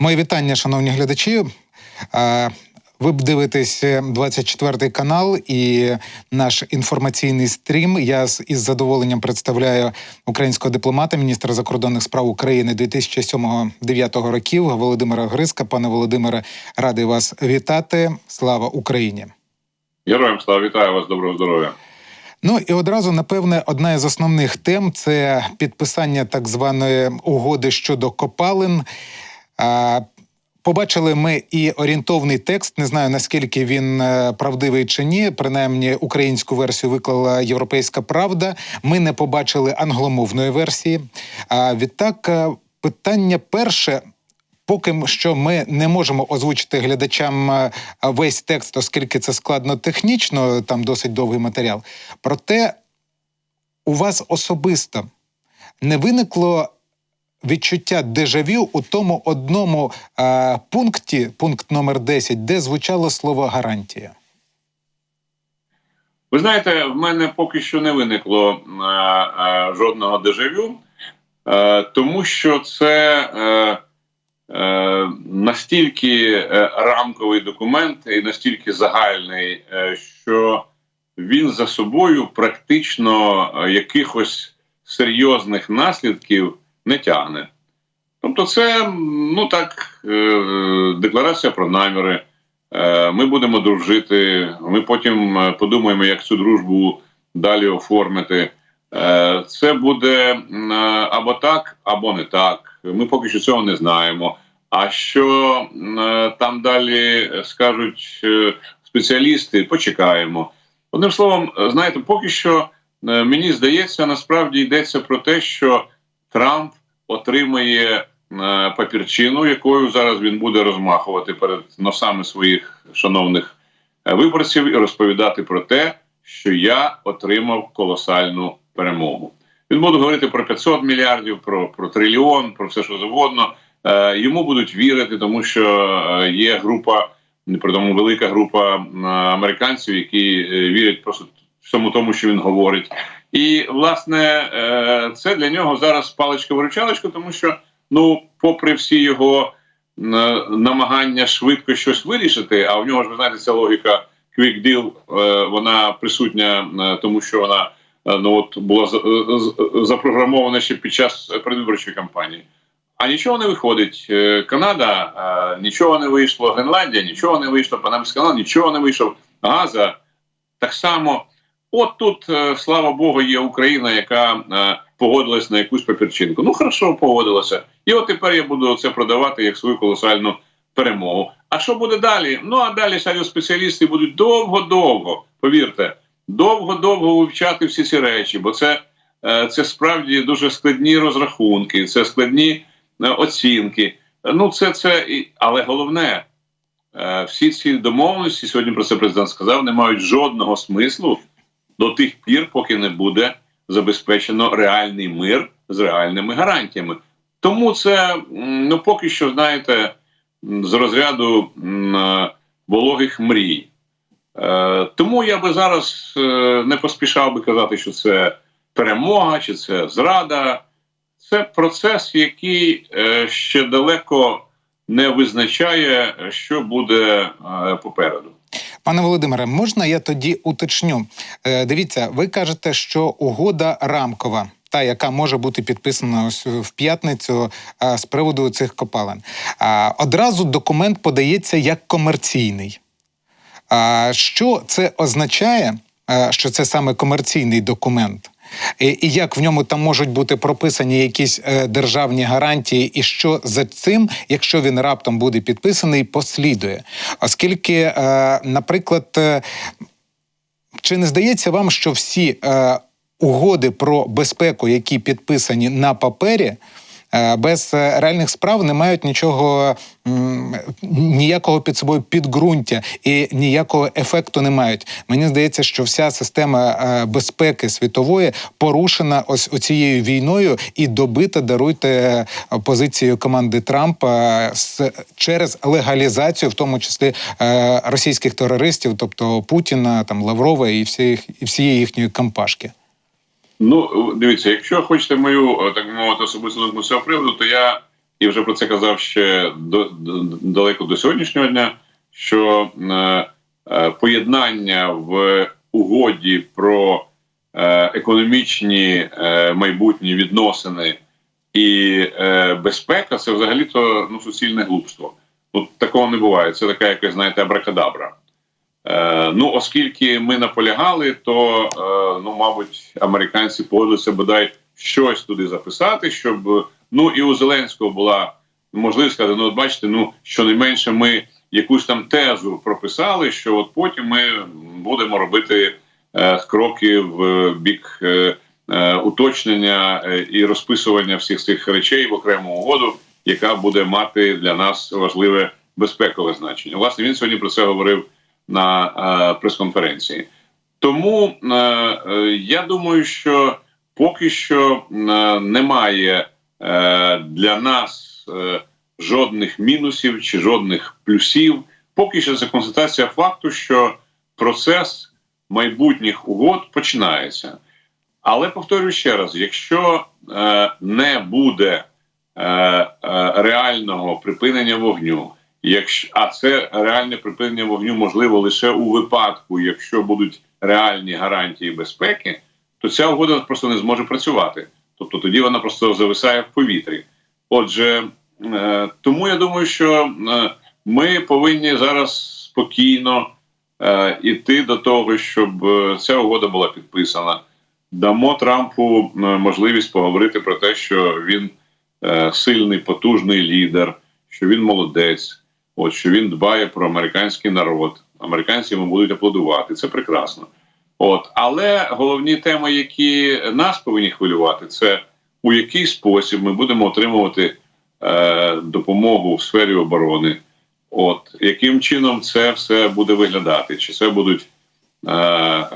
Мої вітання, шановні глядачі. Е, Ви дивитесь 24 канал і наш інформаційний стрім. Я з із задоволенням представляю українського дипломата, міністра закордонних справ України 2007-2009 років Володимира Гриска. Пане Володимире, радий вас вітати. Слава Україні! Героям слава вітаю вас, доброго здоров'я. Ну і одразу, напевне, одна із основних тем це підписання так званої угоди щодо копалин. Побачили ми і орієнтовний текст. Не знаю наскільки він е, правдивий чи ні. Принаймні, українську версію виклала Європейська Правда. Ми не побачили англомовної версії. А відтак, е, питання перше. Поки що ми не можемо озвучити глядачам е, весь текст, оскільки це складно технічно, там досить довгий матеріал. Проте у вас особисто не виникло відчуття дежавю у тому одному е, пункті, пункт номер 10, де звучало слово гарантія. Ви знаєте, в мене поки що не виникло е, е, жодного дежавю, е, тому що це е, е, настільки е, рамковий документ і настільки загальний, е, що він за собою практично е, якихось серйозних наслідків не тягне. Тобто, це ну так, е, декларація про наміри. Е, Ми будемо дружити. Ми потім е, подумаємо, як цю дружбу далі оформити. Це буде або так, або не так. Ми поки що цього не знаємо. А що там далі скажуть спеціалісти, почекаємо. Одним словом, знаєте, поки що мені здається, насправді йдеться про те, що Трамп отримає е, папірчину, якою зараз він буде розмахувати перед носами своїх шановних е, виборців і розповідати про те, що я отримав колосальну перемогу. Він буде говорити про 500 мільярдів, про, про трильйон, про все, що завгодно. Е, йому будуть вірити, тому що є група, при тому велика група американців, які вірять просто всьому тому, що він говорить. І власне е, це для нього зараз паличка-виручалочка, тому що, ну, попри всі його е, намагання швидко щось вирішити, а в нього ж ви знаєте, ця логіка quick deal, е, вона присутня, тому що вона ну от була запрограмована ще під час передвиборчої кампанії. А нічого не виходить. Канада нічого не вийшло, Гренландія нічого не вийшло, Панамський канал нічого не вийшов. Газа так само. От тут, е, слава Богу, є Україна, яка е, погодилась на якусь папірчинку. Ну, хорошо, погодилася. І от тепер я буду це продавати як свою колосальну перемогу. А що буде далі? Ну а далі спеціалісти будуть довго-довго, повірте, довго-довго вивчати всі ці речі, бо це, е, це справді дуже складні розрахунки, це складні оцінки. Ну, це це але головне, всі ці домовленості, сьогодні про це президент сказав, не мають жодного смислу до тих пір, поки не буде забезпечено реальний мир з реальними гарантіями. Тому це ну поки що, знаєте, з розряду е, вологих мрій. Е, Тому я би зараз е, не поспішав би казати, що це перемога чи це зрада. Це процес, який ще далеко не визначає, що буде попереду. Пане Володимире, можна я тоді уточню? Е, Дивіться, ви кажете, що угода рамкова. Та, яка може бути підписана ось в п'ятницю а, з приводу цих копалин. Одразу документ подається як комерційний. А, що це означає, а, що це саме комерційний документ? І, як в ньому там можуть бути прописані якісь е, державні гарантії, і що за цим, якщо він раптом буде підписаний, послідує? Оскільки, е, наприклад, е, чи не здається вам, що всі угоди про безпеку, які підписані на папері, без е, реальних справ не мають нічого ніякого під собою підґрунтя і ніякого ефекту не мають. Мені здається, що вся система е, безпеки світової порушена ось цією війною і добита, даруйте е, позицією команди Трампа через легалізацію, в тому числі е, російських терористів, тобто Путіна, там Лаврова і всіх і всієї їхньої кампашки. Ну, дивіться, якщо хочете мою, е, так мовити, особисту думку цього приводу, то я і вже про це казав ще до, до- далеко до сьогоднішнього дня, що е, е, поєднання в угоді про е, економічні е, майбутні відносини і е, безпека це взагалі-то ну, суцільне глупство. Ну, такого не буває. Це така якась, знаєте, абракадабра. Е, ну, оскільки ми наполягали, то, е, ну, мабуть, американці погодилися бодай щось туди записати, щоб ну і у Зеленського була можливість сказати, ну, от бачите, ну щонайменше ми якусь там тезу прописали, що от потім ми будемо робити е, кроки в бік е, уточнення і розписування всіх цих речей в окрему угоду, яка буде мати для нас важливе безпекове значення. Власне, він сьогодні про це говорив на е, прес-конференції. Тому е, е, я думаю, що поки що немає для нас жодних мінусів чи жодних плюсів. Поки що це констатація факту, що процес майбутніх угод починається. Але повторюю ще раз: якщо не буде реального припинення вогню, якщо а це реальне припинення вогню можливо лише у випадку, якщо будуть реальні гарантії безпеки, то ця угода просто не зможе працювати. Тобто тоді вона просто зависає в повітрі. Отже, е, тому я думаю, що е, ми повинні зараз спокійно е, іти до того, щоб е, ця угода була підписана. Дамо Трампу е, можливість поговорити про те, що він е, сильний, потужний лідер, що він молодець, от що він дбає про американський народ. Американці йому будуть аплодувати. Це прекрасно. От, але головні теми, які нас повинні хвилювати, це у який спосіб ми будемо отримувати е, допомогу в сфері оборони. От яким чином це все буде виглядати? Чи це будуть е, е,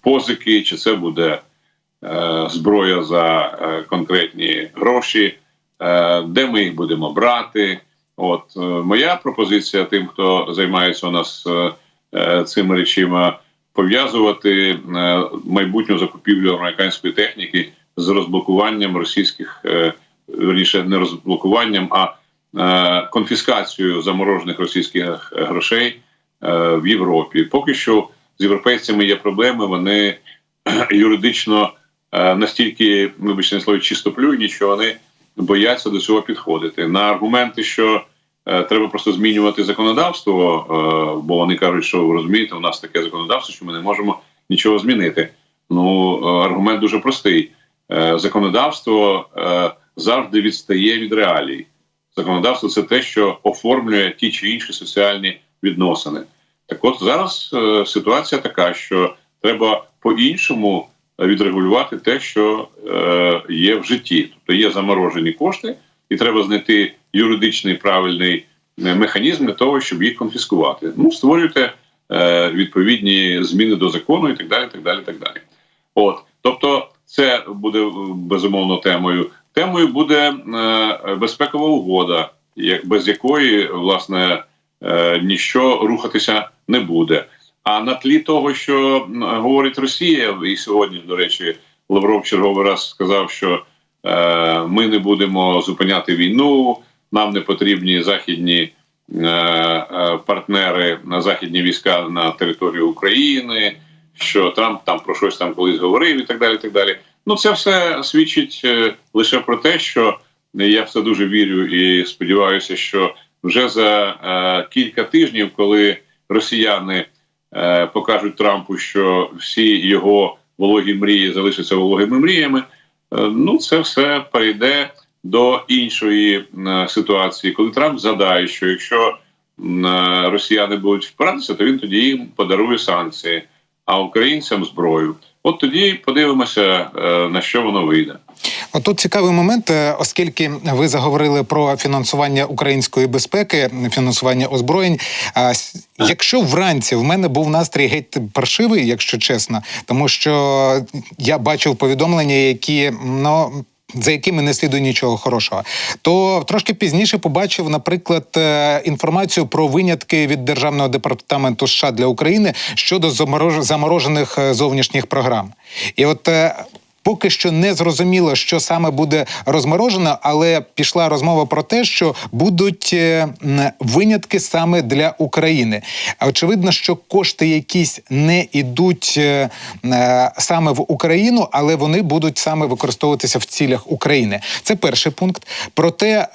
позики, чи це буде е, зброя за е, конкретні гроші, е, де ми їх будемо брати? От е, моя пропозиція тим, хто займається у нас е, е, цими речима, пов'язувати майбутню закупівлю американської техніки з розблокуванням російських, верніше не розблокуванням, а конфіскацією заморожених російських грошей в Європі. Поки що з європейцями є проблеми. Вони юридично настільки, вибачте на слові, чистоплюйні, що вони бояться до цього підходити. На аргументи, що треба просто змінювати законодавство, е, бо вони кажуть, що ви розумієте, у нас таке законодавство, що ми не можемо нічого змінити. Ну е, аргумент дуже простий. Е, законодавство е, завжди відстає від реалій. Законодавство це те, що оформлює ті чи інші соціальні відносини. Так от зараз е, ситуація така, що треба по-іншому відрегулювати те, що е, є в житті. Тобто є заморожені кошти, і треба знайти юридичний правильний е, механізм для того, щоб їх конфіскувати. Ну, створюйте е, відповідні зміни до закону і так далі. так далі, так далі. От, тобто, це буде е, безумовно темою. Темою буде е, безпекова угода, як без якої власне е, ніщо рухатися не буде. А на тлі того, що говорить Росія, і сьогодні, до речі, Лавров черговий раз сказав, що е, ми не будемо зупиняти війну, нам не потрібні західні е, е, партнери на західні війська на території України, що Трамп там про щось там колись говорив, і так далі. І так далі. Ну, це все свідчить е, лише про те, що я в це дуже вірю і сподіваюся, що вже за кілька тижнів, коли росіяни покажуть Трампу, що всі його вологі мрії залишаться вологими мріями, ну це все перейде до іншої е, ситуації, коли Трамп задає, що якщо е, росіяни будуть впиратися, то він тоді їм подарує санкції, а українцям зброю. От тоді подивимося, е, на що воно вийде. Отут цікавий момент, оскільки ви заговорили про фінансування української безпеки, фінансування озброєнь. А якщо вранці в мене був настрій геть паршивий, якщо чесно, тому що я бачив повідомлення, які ну. За якими не слідує нічого хорошого, то трошки пізніше побачив, наприклад, е, інформацію про винятки від державного департаменту США для України щодо заморож- заморожених е, зовнішніх програм. І от е, Поки що не зрозуміло, що саме буде розморожено, але пішла розмова про те, що будуть е, винятки саме для України. Очевидно, що кошти якісь не йдуть е, е, саме в Україну, але вони будуть саме використовуватися в цілях України. Це перший пункт. Проте.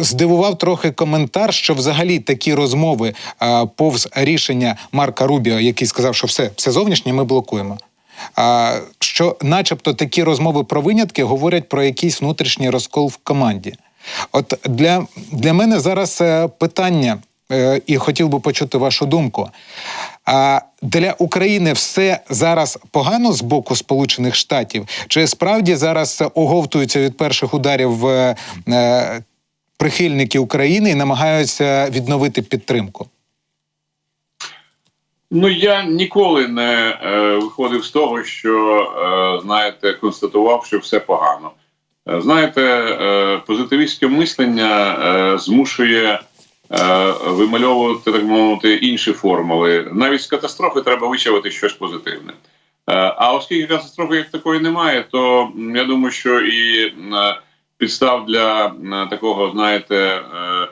Здивував трохи коментар, що взагалі такі розмови повз рішення Марка Рубіо, який сказав, що все, все зовнішнє ми блокуємо. Що, начебто, такі розмови про винятки говорять про якийсь внутрішній розкол в команді. От для, для мене зараз е, питання, е, і хотів би почути вашу думку. А для України все зараз погано з боку Сполучених Штатів? Чи справді зараз оговтуються від перших ударів е, прихильники України і намагаються відновити підтримку? Ну я ніколи не е, виходив з того, що е, знаєте, констатував, що все погано. Е, знаєте, е, позитивістське мислення е, змушує е, вимальовувати так мовити інші формули. Навіть з катастрофи треба вичавити щось позитивне. Е, а оскільки катастрофи як такої немає, то я думаю, що і е, підстав для м, такого, знаєте. Е, е,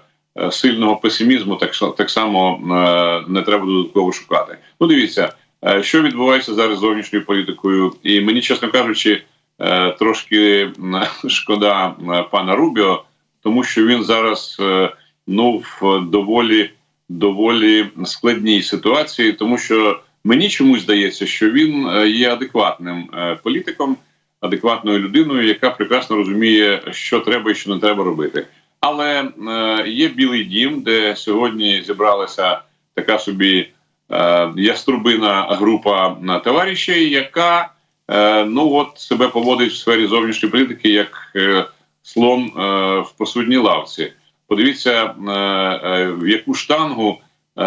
сильного песимізму так, так само е, не треба додатково шукати. Ну, дивіться, е, що відбувається зараз з зовнішньою політикою, і мені, чесно кажучи, е, трошки шкода е, пана Рубіо, тому що він зараз е, ну в доволі доволі складній ситуації, тому що мені чомусь здається, що він е, є адекватним е, політиком, адекватною людиною, яка прекрасно розуміє, що треба і що не треба робити. Але е, є білий дім, де сьогодні зібралася така собі е, яструбина група товаришів, яка е, ну от себе поводить в сфері зовнішньої політики як слон в посудній лавці. Подивіться, в яку штангу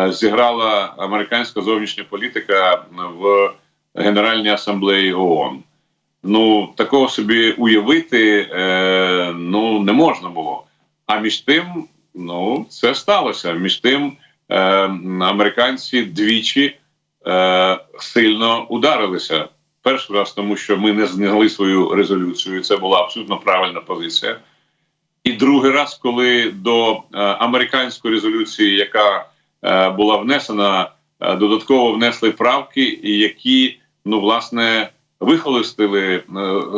зіграла американська зовнішня політика в Генеральній асамблеї ООН. Ну такого собі уявити ну не можна було. А між тим, ну це сталося. Між тим, е, американці двічі е, сильно ударилися. Перший раз, тому що ми не зняли свою резолюцію. і Це була абсолютно правильна позиція. І другий раз, коли до е, американської резолюції, яка е, була внесена, е, додатково внесли правки, які ну власне вихолостили е,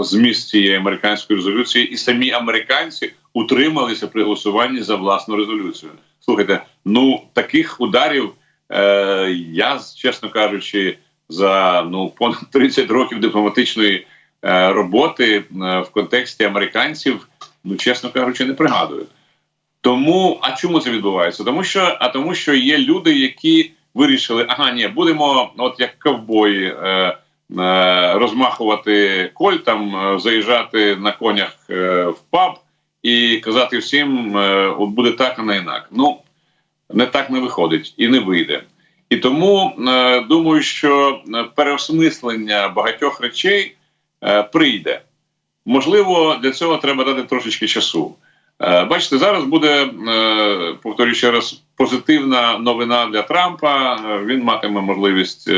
зміст цієї американської резолюції, і самі американці утрималися при голосуванні за власну резолюцію. Слухайте, ну таких ударів е, я, чесно кажучи, за ну понад 30 років дипломатичної е, роботи е, в контексті американців, ну чесно кажучи, не пригадую. Тому, а чому це відбувається? Тому що, а тому, що є люди, які вирішили, ага, ні, будемо, от як ковбої, е, е, розмахувати кольтом, е, заїжджати на конях е, в паб і казати всім, е, от буде так, а не інак. Ну не так не виходить і не вийде. І тому е, думаю, що е, переосмислення багатьох речей прийде. Можливо, для цього треба дати трошечки часу. Бачите, зараз буде, повторюю ще раз, позитивна новина для Трампа. Він матиме можливість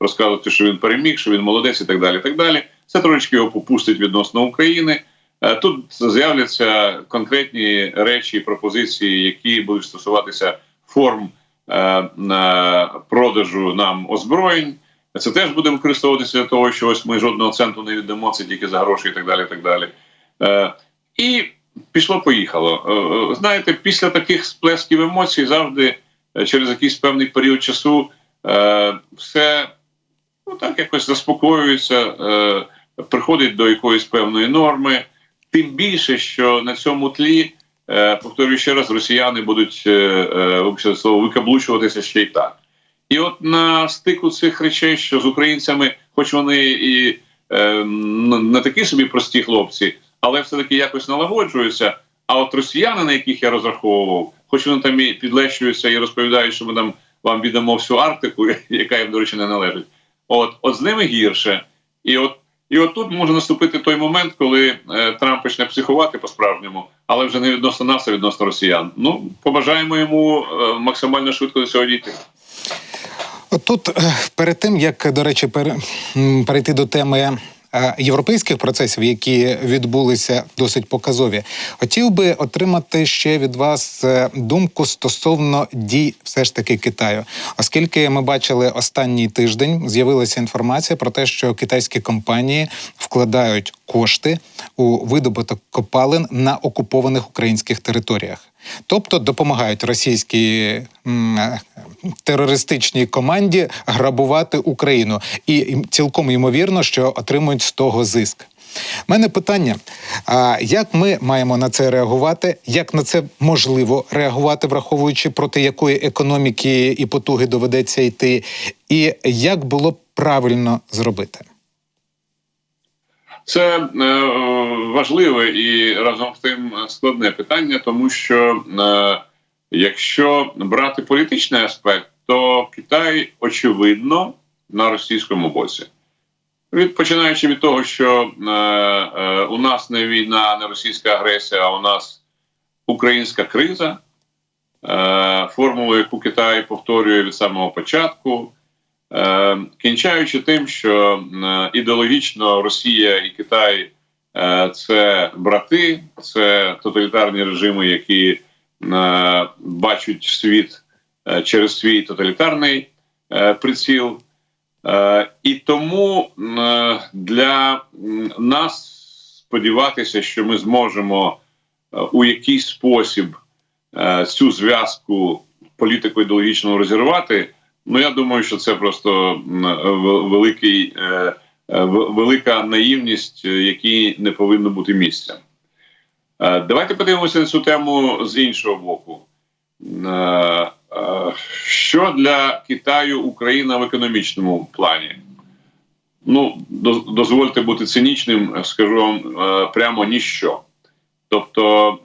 розказувати, що він переміг, що він молодець і так далі. і так далі. Це трошечки його попустить відносно України. Е, Тут з'являться конкретні речі пропозиції, які будуть стосуватися форм е, продажу нам озброєнь. Це теж буде використовуватися для того, що ось ми жодного центу не віддамо, це тільки за гроші і так далі. І так далі. Е, і пішло-поїхало. Знаєте, після таких сплесків емоцій завжди через якийсь певний період часу все ну, так якось заспокоюється, приходить до якоїсь певної норми. Тим більше, що на цьому тлі, е, повторюю ще раз, росіяни будуть е, е, вибачте слово, викаблучуватися ще й так. І от на стику цих речей, що з українцями, хоч вони і не такі собі прості хлопці, але все-таки якось налагоджуються. А от росіяни, на яких я розраховував, хоч вони там і підлещуються і розповідають, що ми там вам віддамо всю Арктику, яка їм, до речі, не належить. От, от з ними гірше. І от, і от тут може наступити той момент, коли е, Трамп почне психувати по-справжньому, але вже не відносно нас, а відносно росіян. Ну, побажаємо йому е, максимально швидко до цього дійти. Тут е, перед тим, як, до речі, перейти до теми європейських процесів, які відбулися досить показові, хотів би отримати ще від вас е, думку стосовно дій все ж таки Китаю, оскільки ми бачили останній тиждень, з'явилася інформація про те, що китайські компанії вкладають кошти у видобуток копалин на окупованих українських територіях. Тобто допомагають російській терористичній команді грабувати Україну, і цілком ймовірно, що отримують з того зиск. У мене питання: а як ми маємо на це реагувати? Як на це можливо реагувати, враховуючи проти якої економіки і потуги доведеться йти, і як було б правильно зробити? Це е, важливе і разом з тим складне питання, тому що е, якщо брати політичний аспект, то Китай очевидно на російському боці. Від починаючи від того, що е, е, у нас не війна, не російська агресія, а у нас українська криза, е, формулу, яку Китай повторює від самого початку. Е, кінчаючи тим, що е, ідеологічно Росія і Китай е, це брати, це тоталітарні режими, які бачать світ через свій тоталітарний приціл. І тому для нас сподіватися, що ми зможемо у якийсь спосіб цю зв'язку політико-ідеологічно розірвати. Ну я думаю, що це просто великий, е, е, велика наївність, е, якій не повинно бути місця. Давайте подивимося на цю тему з іншого боку. Що для Китаю Україна в економічному плані? Ну, дозвольте бути цинічним, скажу вам прямо ніщо. Тобто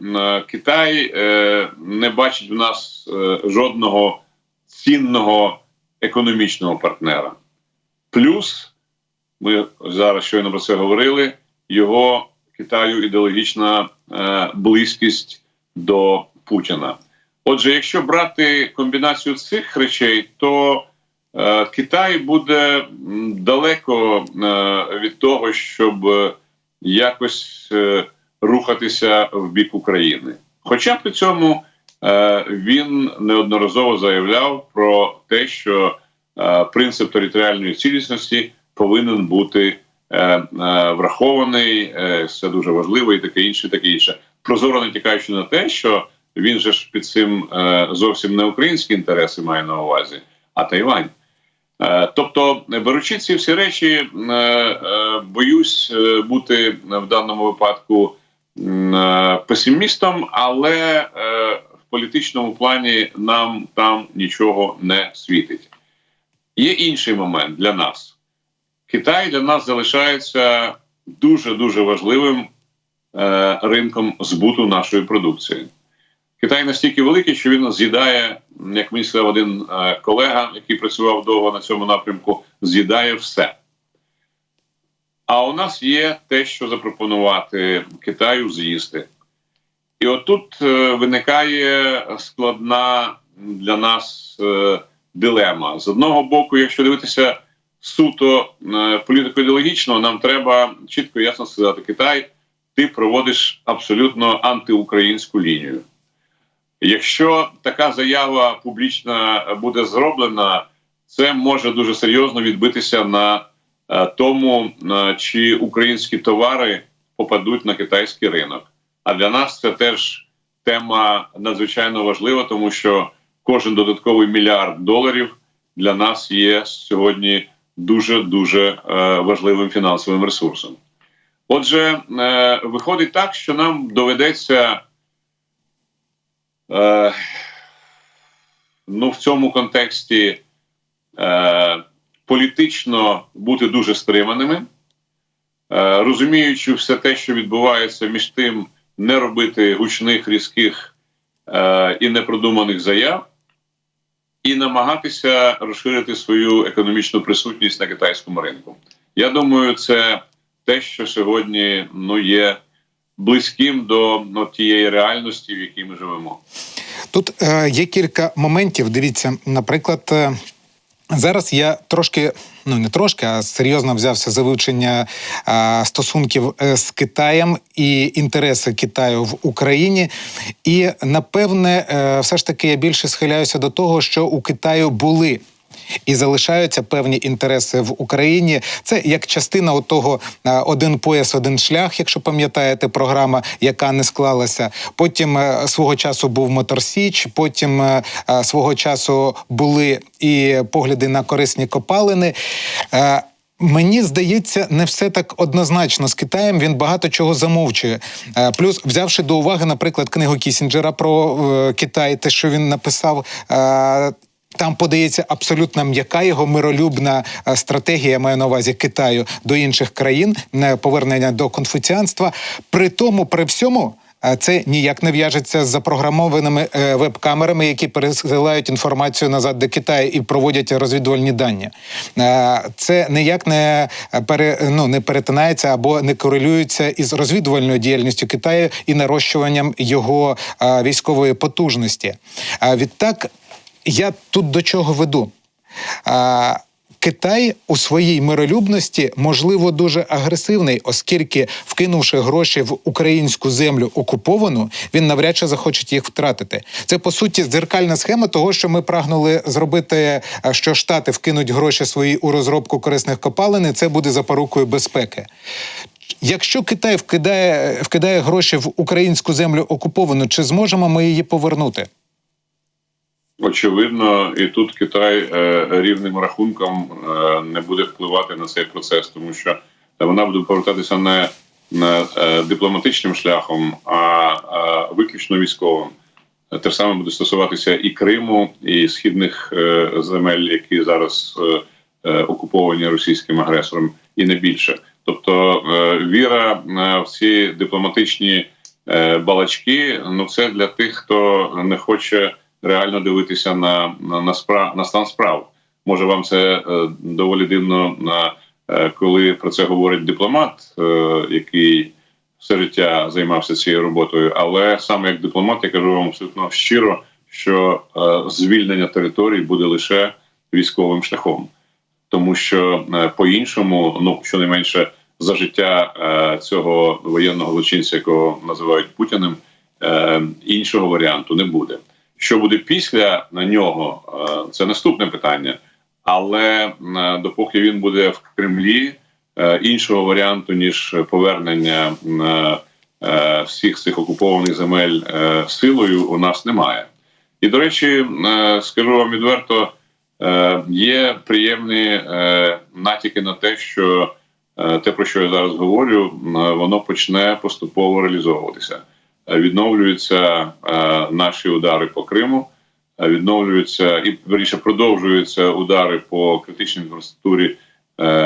Китай не бачить в нас жодного цінного економічного партнера. Плюс, ми зараз щойно про це говорили, його Китаю ідеологічна е, близькість до Путіна. Отже, якщо брати комбінацію цих речей, то е, Китай буде далеко е, від того, щоб якось е, рухатися в бік України. Хоча при цьому він неодноразово заявляв про те, що е, принцип територіальної цілісності повинен бути е, е, врахований. Е, це дуже важливо, і таке інше, таке інше. Прозоро не тікаючи на те, що він же ж під цим е, зовсім не українські інтереси має на увазі, а Тайвань. Е, Тобто, беручи ці всі речі, е, е, боюсь е, бути в даному випадку е, песимістом, але е, політичному плані нам там нічого не світить. Є інший момент для нас. Китай для нас залишається дуже дуже важливим е, ринком збуту нашої продукції. Китай настільки великий, що він з'їдає, як мені сказав один е, колега, який працював довго на цьому напрямку, з'їдає все. А у нас є те, що запропонувати Китаю з'їсти. І отут е, виникає складна для нас е, дилема. З одного боку, якщо дивитися суто е, політико-ідеологічно, нам треба чітко і ясно сказати: Китай, ти проводиш абсолютно антиукраїнську лінію. Якщо така заява публічна буде зроблена, це може дуже серйозно відбитися на тому, чи українські товари попадуть на китайський ринок. А для нас це теж тема надзвичайно важлива, тому що кожен додатковий мільярд доларів для нас є сьогодні дуже дуже важливим фінансовим ресурсом. Отже, е, виходить так, що нам доведеться. Е, ну, в цьому контексті е, політично бути дуже стриманими, розуміючи все те, що відбувається між тим, не робити гучних, різких е, і непродуманих заяв, і намагатися розширити свою економічну присутність на китайському ринку. Я думаю, це те, що сьогодні ну, є близьким до ну, тієї реальності, в якій ми живемо. Тут е, є кілька моментів. Дивіться, наприклад, е, зараз я трошки ну не трошки, а серйозно взявся за вивчення стосунків е, з Китаєм і інтереси Китаю в Україні. І напевне, е, все ж таки я більше схиляюся до того, що у Китаю були. І залишаються певні інтереси в Україні. Це як частина того один пояс, один шлях, якщо пам'ятаєте, програма, яка не склалася. Потім е, свого часу був Моторсіч, потім е, е, свого часу були і погляди на корисні копалини. Е, Мені здається, не все так однозначно з Китаєм. Він багато чого замовчує. Е, Плюс, взявши до уваги, наприклад, книгу Кісінджера про е, Китай, те, що він написав. Там подається абсолютно м'яка його миролюбна е, стратегія, маю на увазі Китаю до інших країн, е, повернення до конфуціанства. При тому, при всьому. е, Це ніяк не в'яжеться з запрограмованими веб-камерами, які пересилають інформацію назад до Китаю і проводять розвідувальні дані. Це ніяк не пере, ну, не перетинається або не корелюється із розвідувальною діяльністю Китаю і нарощуванням його військової потужності. Відтак, я тут до чого веду? А, Китай у своїй миролюбності можливо дуже агресивний, оскільки, вкинувши гроші в українську землю окуповану, він навряд чи захоче їх втратити. Це по суті дзеркальна схема того, що ми прагнули зробити, що Штати вкинуть гроші свої у розробку корисних копалин, і це буде запорукою безпеки. Якщо Китай вкидає, вкидає гроші в українську землю окуповану, чи зможемо ми її повернути? Очевидно, і тут Китай е, рівним рахунком е, не буде впливати на цей процес, тому що вона буде повертатися не, е, дипломатичним шляхом, а, виключно військовим. Те саме буде стосуватися і Криму, і східних земель, які зараз окуповані російським агресором, і не більше. Тобто віра в ці дипломатичні балачки, ну це для тих, хто не хоче реально дивитися на, на, на, справ, на стан справ. Може, вам це е, доволі дивно, е, коли про це говорить дипломат, е, який все життя займався цією роботою. Але саме як дипломат, я кажу вам абсолютно щиро, що е, звільнення територій буде лише військовим шляхом, тому що е, по-іншому, ну щонайменше за життя е, цього воєнного злочинця, якого називають Путіним, е, іншого варіанту не буде. Що буде після на нього, е, це наступне питання. Але е, допоки він буде в Кремлі, е, іншого варіанту ніж повернення всіх цих окупованих земель силою у нас немає. І до речі, скажу вам відверто, є приємні натяки на те, що те, про що я зараз говорю, воно почне поступово реалізовуватися. Е, Відновлюються е, наші удари по Криму, е, відновлюються і верніше продовжуються удари по критичній інфраструктурі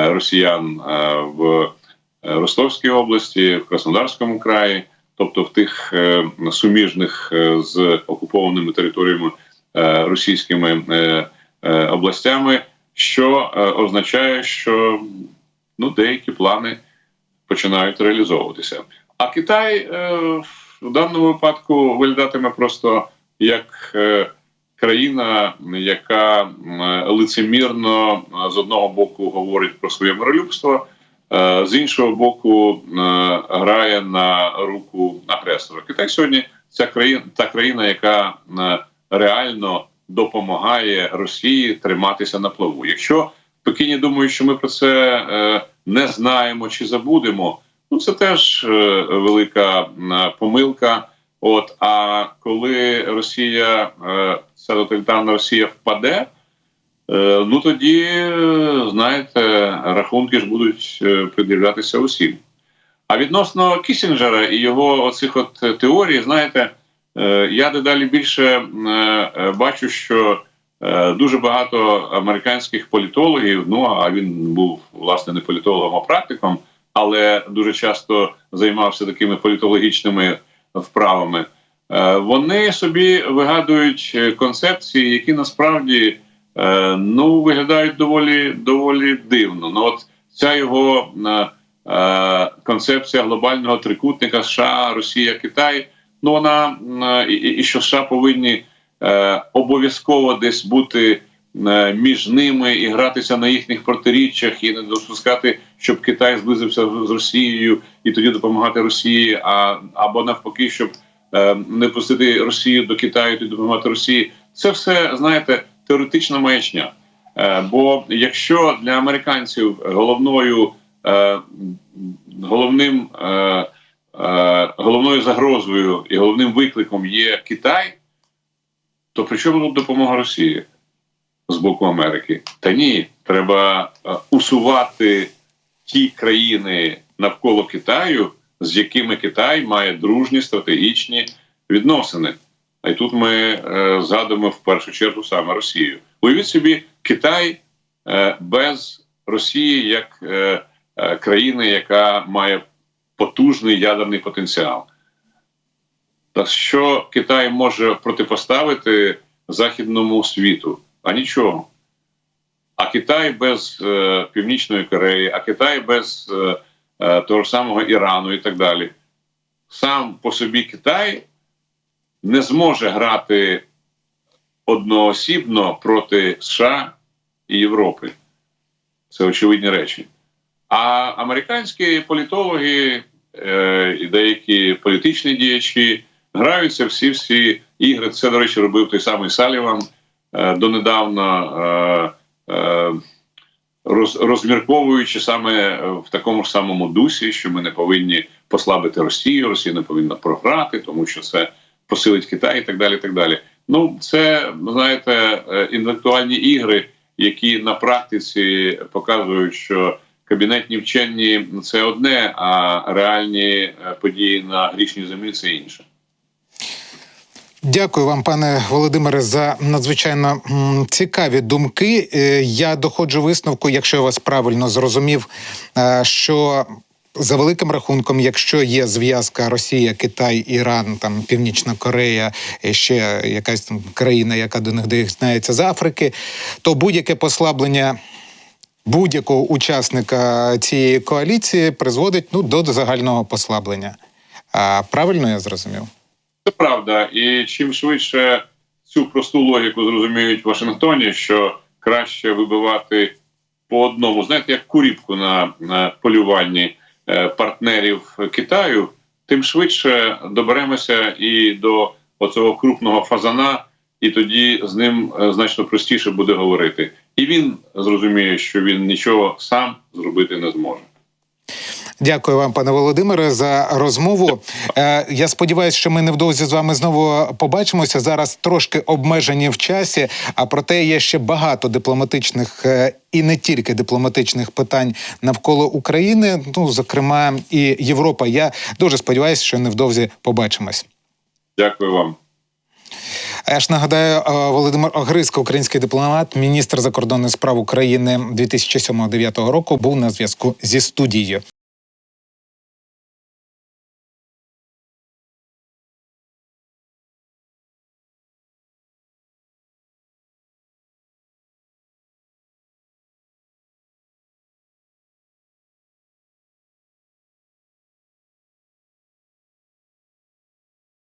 росіян в Ростовській області, в Краснодарському краї, тобто в тих суміжних з окупованими територіями російськими областями, що означає, що ну, деякі плани починають реалізовуватися. А Китай в даному випадку виглядатиме просто як е, країна, яка е, лицемірно е, з одного боку говорить про своє миролюбство, з іншого боку, грає на руку агресора. Китай сьогодні ця країна, та країна, яка реально допомагає Росії триматися на плаву. Якщо в Пекіні думають, що ми про це не знаємо чи забудемо. Ну, це теж е, велика помилка. От а коли Росія, е, ця тоталітарна Росія впаде, е, ну тоді знаєте, рахунки ж будуть пред'являтися усім. А відносно Кісінджера і його оцих от теорій, знаєте, я дедалі більше бачу, що дуже багато американських політологів, ну а він був власне не політологом, а практиком але дуже часто займався такими політологічними вправами. Е, Вони собі вигадують е, концепції, які насправді е, ну виглядають доволі доволі дивно. Ну от ця його концепція глобального трикутника США, Росія, Китай. Ну вона і, і що США повинні обов'язково десь бути між ними і гратися на їхніх протиріччях, і не допускати, щоб Китай зблизився з Росією і тоді допомагати Росії, а або навпаки, щоб е, не пустити Росію до Китаю, і допомагати Росії. Це все знаєте теоретична маячня. Е, Бо якщо для американців головною е, головним е, е, головною загрозою і головним викликом є Китай, то при чому тут допомога Росії з боку Америки? Та ні, треба е, усувати ті країни навколо Китаю, з якими Китай має дружні стратегічні відносини. А тут ми е, згадуємо в першу чергу саме Росію. Уявіть собі, Китай е, без Росії як країни, яка має потужний ядерний потенціал. Та що Китай може протипоставити західному світу? А нічого. А Китай без е, Північної Кореї, а Китай без е, е, того ж самого Ірану і так далі. Сам по собі Китай не зможе грати одноосібно проти США і Європи. Це очевидні речі. А американські політологи е, і деякі політичні діячі граються всі всі ігри. Це, до речі, робив той самий Саліван донедавна, е, е, роз, розмірковуючи саме в такому ж самому дусі, що ми не повинні послабити Росію, Росія не повинна програти, тому що це посилить Китай і так далі. Так далі. Ну, це знаєте, е, інтелектуальні ігри, які на практиці показують, що кабінетні вчені це одне, а реальні е, події на грішній землі це інше. Дякую вам, пане Володимире, за надзвичайно цікаві думки. Е, Я доходжу висновку, якщо я вас правильно зрозумів, е, що за великим рахунком, якщо є зв'язка Росія, Китай, Іран, там Північна Корея, ще якась там країна, яка до них доєднається з Африки, то будь-яке послаблення будь-якого учасника цієї коаліції призводить ну, до загального послаблення. А, правильно я зрозумів? Це правда. І чим швидше цю просту логіку зрозуміють в Вашингтоні, що краще вибивати по одному, знаєте, як куріпку на, на полюванні е, партнерів Китаю, тим швидше доберемося і до оцього крупного фазана, і тоді з ним е, значно простіше буде говорити. І він зрозуміє, що він нічого сам зробити не зможе. Дякую вам, пане Володимире, за розмову. Е, я сподіваюся, що ми невдовзі з вами знову побачимося. Зараз трошки обмежені в часі, а проте є ще багато дипломатичних е, і не тільки дипломатичних питань навколо України. Ну, зокрема, і Європа. Я дуже сподіваюся, що невдовзі побачимось. Дякую вам. А Я ж нагадаю, е, Володимир Огризко, український дипломат, міністр закордонних справ України 2007-2009 року, був на зв'язку зі студією.